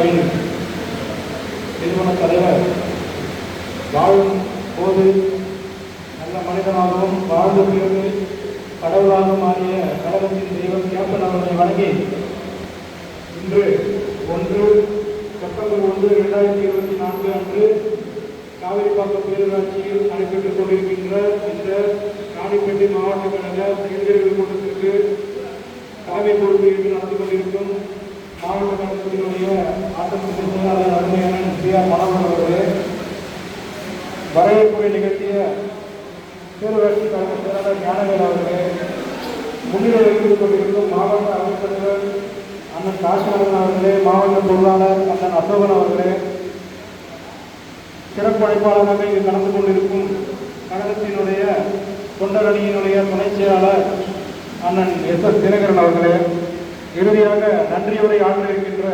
அதிமுகவின் நிறுவன தலைவர் வாழும் போது நல்ல மனிதனாகவும் வாழ்ந்த பிறகு கடவுளாக மாறிய கழகத்தின் தெய்வம் கேப்டன் அவர்களை வணங்கி இன்று ஒன்று செப்டம்பர் ஒன்று இரண்டாயிரத்தி இருபத்தி நான்கு அன்று காவிரிப்பாக்கம் பேரூராட்சியில் நடைபெற்றுக் கொண்டிருக்கின்ற இந்த ராணிப்பேட்டை மாவட்ட கழக செயல்வீரர்கள் கூட்டத்திற்கு தலைமை பொறுப்பு ஏற்று நடந்து கொண்டிருக்கும் மாவட்ட கழகத்தினுடைய ஆட்டத்தின் செயலாளர் அருமையான பி ஆர் மனோகர் அவர்களே வரவேற்புரை நிகழ்த்திய பேரூராட்சி கழக செயலாளர் ஞானவேல் அவர்களே முன்னிலை வைத்துக் கொண்டிருக்கும் மாவட்ட அமைச்சர்கள் அண்ணன் காசிநாதன் அவர்களே மாவட்ட பொருளாளர் அண்ணன் அசோகன் அவர்களே சிறப்பு அழைப்பாளராக இங்கு கலந்து கொண்டிருக்கும் கழகத்தினுடைய தொண்டரணியினுடைய துணைச் செயலாளர் அண்ணன் எஸ் எஸ் தினகரன் அவர்களே இறுதியாக நன்றியுரை ஆற்ற இருக்கின்ற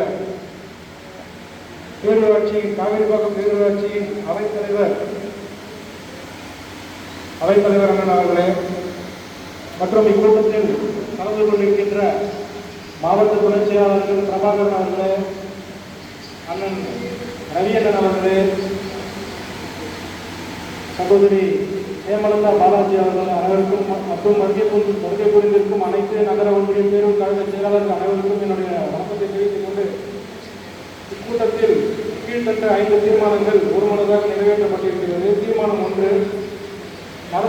பேரூராட்சி காவிரிப்பாக்கம் பேரூராட்சியின் அவைத்தலைவர் அவைத்தலைவர் அண்ணன் அவர்களே மற்றும் இக்கூட்டத்தில் கலந்து கொண்டிருக்கின்ற மாவட்ட துணைச் செயலாளர்கள் பிரபாகரன் அவர்களே அண்ணன் ரவியண்ணன் அவர்களே சகோதரி ஹேமலதா பாலாஜி அவர்கள் அனைவருக்கும் ம- மற்றும் வருகை புரிந்து வருகை புரிந்திருக்கும் அனைத்து நகர ஒன்றிய பேரூர் கழக செயலாளர்கள் அனைவருக்கும் என்னுடைய வணக்கத்தை தெரிவித்துக் கொண்டு இக்கூட்டத்தில் கீழ்த்தட்ட ஐந்து தீர்மானங்கள் ஒருமனதாக நிறைவேற்றப்பட்டிருக்கிறது. தீர்மானம் ஒன்று மத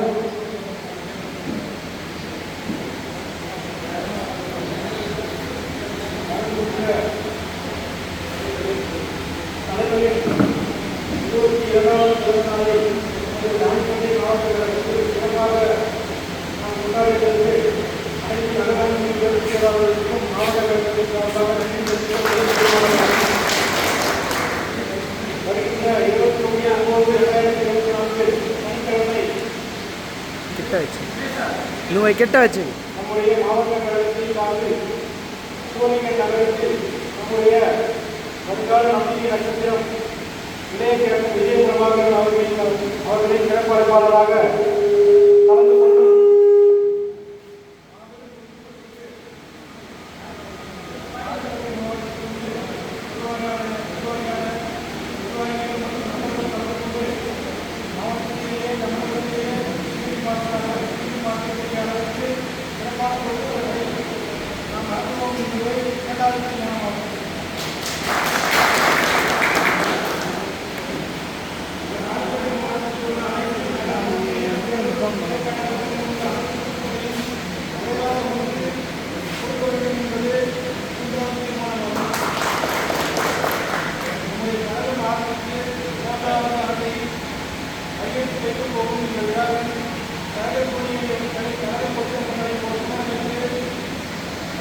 தலைவரின் இருபத்தி இரண்டாவது பிறந்த மாவட்டங்களுக்கு சிறப்பாக நாம் கொண்டாடுகிறது. அனைத்து நகராட்சி செயலாளர்களுக்கும் மாவட்ட கழகத்தை சார்பாக வருகின்ற இருபத்தி ஒன்று நம்முடைய மாவட்ட கழகத்தை சார்ந்து சிவலிங்க நகரத்தில் நம்முடைய வருங்கால நம்பிக்கை நட்சத்திரம் ವಿಜಯ ಪ್ರಭಾಕರ್ ಅವರಿಗೆ ಅವರಿಗೆ ಕೆಳಪರಿಪಾಲರಾಗ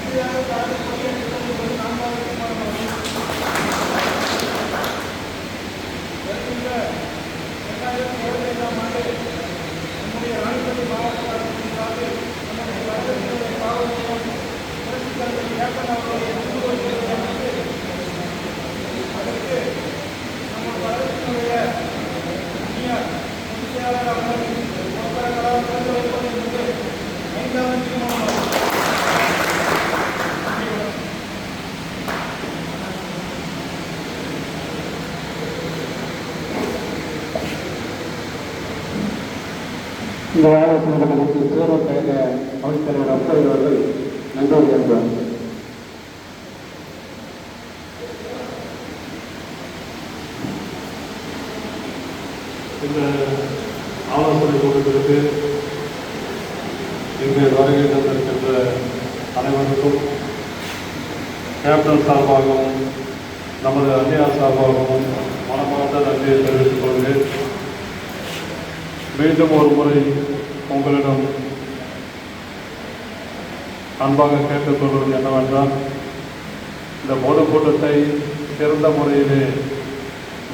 இந்த ஆலோசனை கழகத்தில் பேரூர் கழக அவைத்தலைவர் அப்சர் அவர்கள் நன்றி ஏற்பார் இந்த ஆலோசனை கூட்டத்திற்கு இங்கு வருகை தந்திருக்கின்ற அனைவருக்கும் கேப்டன் சார்பாகவும் நமது அந்நியார் சார்பாகவும் மனமார்ந்த நன்றியை தெரிவித்துக் மீண்டும் ஒரு முறை உங்களிடம் அன்பாக கேட்டுக்கொள்வது என்னவென்றால் இந்த பொதுக்கூட்டத்தை சிறந்த முறையிலே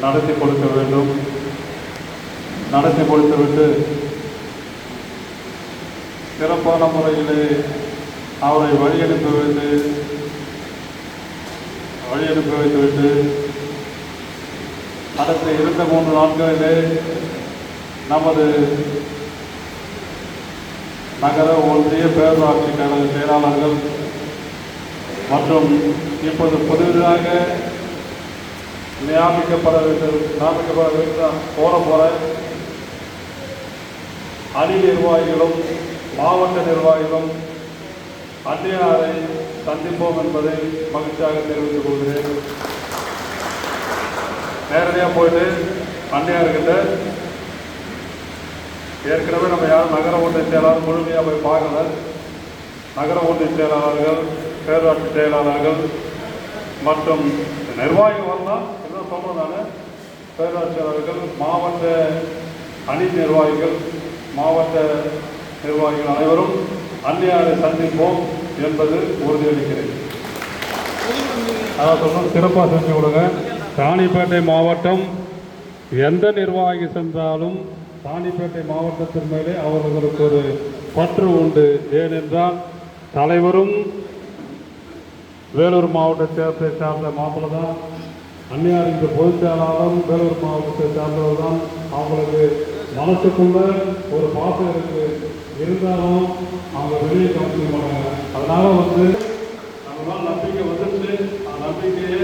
நடத்தி கொடுக்க வேண்டும். நடத்தி கொடுத்துவிட்டு சிறப்பான முறையிலே அவரை வழியனுப்பி வைத்து வழியனுப்பி வைத்துவிட்டு அடுத்த இரண்டு மூன்று நாட்களிலே நமது நகர ஒன்றிய பேரூராட்சி கழக செயலாளர்கள் மற்றும் இப்போது புதிதாக நியமிக்கப்பட வேண்டும் நியமிக்கப்பட வேண்டும் போற போற அணி நிர்வாகிகளும் மாவட்ட நிர்வாகிகளும் அந்நியாரை சந்திப்போம் என்பதை மகிழ்ச்சியாக தெரிவித்துக் கொள்கிறேன். நேரடியாக போயிட்டு அந்நியார்கிட்ட ஏற்கனவே நம்ம யாரும் நகர ஒன்றிய செயலாளர் முழுமையாக போய் பார்க்கல. நகர ஒன்றிய செயலாளர்கள் பேரூராட்சி செயலாளர்கள் மற்றும் நிர்வாகிகள்லாம் என்ன சொல்கிறதானே பேரூராட்சி செயலாளர்கள் மாவட்ட அணி நிர்வாகிகள் மாவட்ட நிர்வாகிகள் அனைவரும் அந்நியாரை சந்திப்போம் என்பது உறுதியளிக்கிறேன். அதான் சொல்லணும் சிறப்பாக செஞ்சு கொடுங்க. ராணிப்பேட்டை மாவட்டம் எந்த நிர்வாகி சென்றாலும் ராணிப்பேட்டை மாவட்டத்தின் மேலே அவர்களுக்கு ஒரு பற்று உண்டு. ஏனென்றால் தலைவரும் வேலூர் மாவட்டத்தை சார்ந்த மாப்பிள்ள தான் அந்நியாரின் பொதுச் செயலாளரும் வேலூர் மாவட்டத்தை சார்ந்தவர் தான் அவங்களுக்கு மனசுக்குள்ள ஒரு பாசம் இருக்கு. இருந்தாலும் அவங்க வெளியே காமிக்க மாட்டாங்க. அதனால வந்து நம்மளால நம்பிக்கை வந்துருச்சு. அந்த நம்பிக்கையே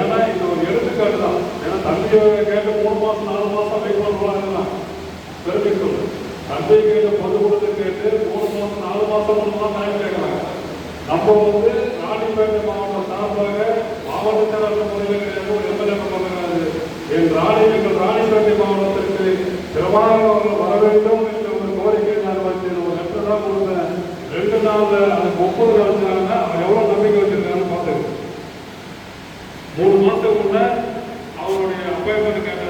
ஏன்னா இது ஒரு எடுத்துக்காட்டு தான் ஏன்னா தம்பியை கேட்டு மூணு மாசம் நாலு மாசம் வெயிட் பண்ணுவாங்க பெருமை சொல்லு தம்பியை கேட்டு பொது கொடுத்து கேட்டு மூணு மாசம் நாலு மாசம் மூணு டைம் கேட்கறாங்க நம்ம வந்து ராணிப்பேட்டை மாவட்டம் சார்பாக மாவட்ட செயலாளர் முறையில் எம்எல்ஏ பண்ணுறாரு என் ராணி எங்கள் ராணிப்பேட்டை மாவட்டத்திற்கு பிரபாகர் அவர்கள் வர வேண்டும் என்ற ஒரு கோரிக்கை நான் வச்சேன் ஒரு லெட்டர் தான் கொடுத்தேன். ரெண்டு நாள்ல அந்த ஒப்புதல் அளிச்சாங்கன்னா அவன் எவ்வளவு நம்பிக்கை வச்சிருக்கான்னு பார்த்துக்கு மூணு மாசத்துக்கு முன்ன அவருடைய அப்பாயின்மெண்ட் கேட்டாங்கன்னா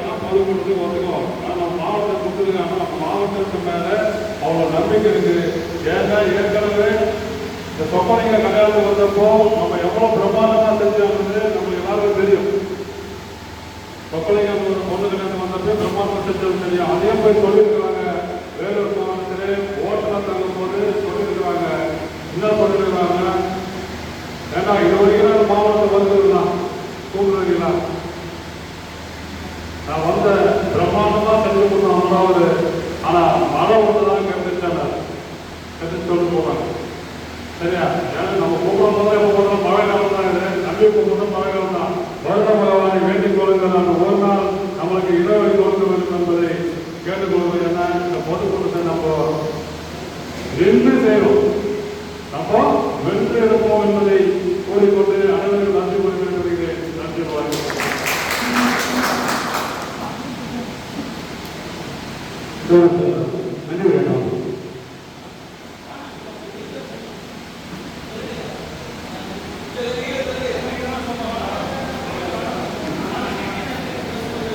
கொடுத்து வந்திருக்கும் ஆனால் மாவட்டம் மாவட்டத்தை கொடுத்துருக்காங்க. நம்ம மாவட்டத்துக்கு மேல அவ்வளோ நம்பிக்கை இருக்கு ஏன்னா ஏற்கனவே இந்த சொப்பனிங்க கல்யாணம் வந்தப்போ நம்ம எவ்வளோ பிரமாதமாக செஞ்சோம்னு நம்ம எல்லாருக்கும் தெரியும். சொப்பனிங்க ஒரு பொண்ணு கல்யாணம் வந்தப்போ பிரமாதமாக செஞ்சது தெரியும். அதே போய் சொல்லியிருக்கிறாங்க. வேலூர் மாவட்டத்திலே ஓட்டுநர் தங்கும் போது சொல்லியிருக்கிறாங்க. என்ன சொல்லியிருக்கிறாங்க ஏன்னா இது வரைக்கும் மாவட்டத்தில் வந்துருக்கலாம் சூழ்நிலைகளா நான் வந்த பிரம்மாண்டமா செஞ்சு கொடுத்தோம் அமராவது ஆனால் மரம் ஒன்று தான் கெட்டுச்சாங்க கெட்டு சொல்லி போறாங்க சரியா? ஏன்னா நம்ம கூப்பிடும் போது எப்போ போடுறோம் மழை காலம் தான் இது. நம்பி கூப்பிடும் மழை காலம் தான். வருட பகவானை வேண்டிக் கொள்ளுங்கள் நான் ஒரு நாள் করবো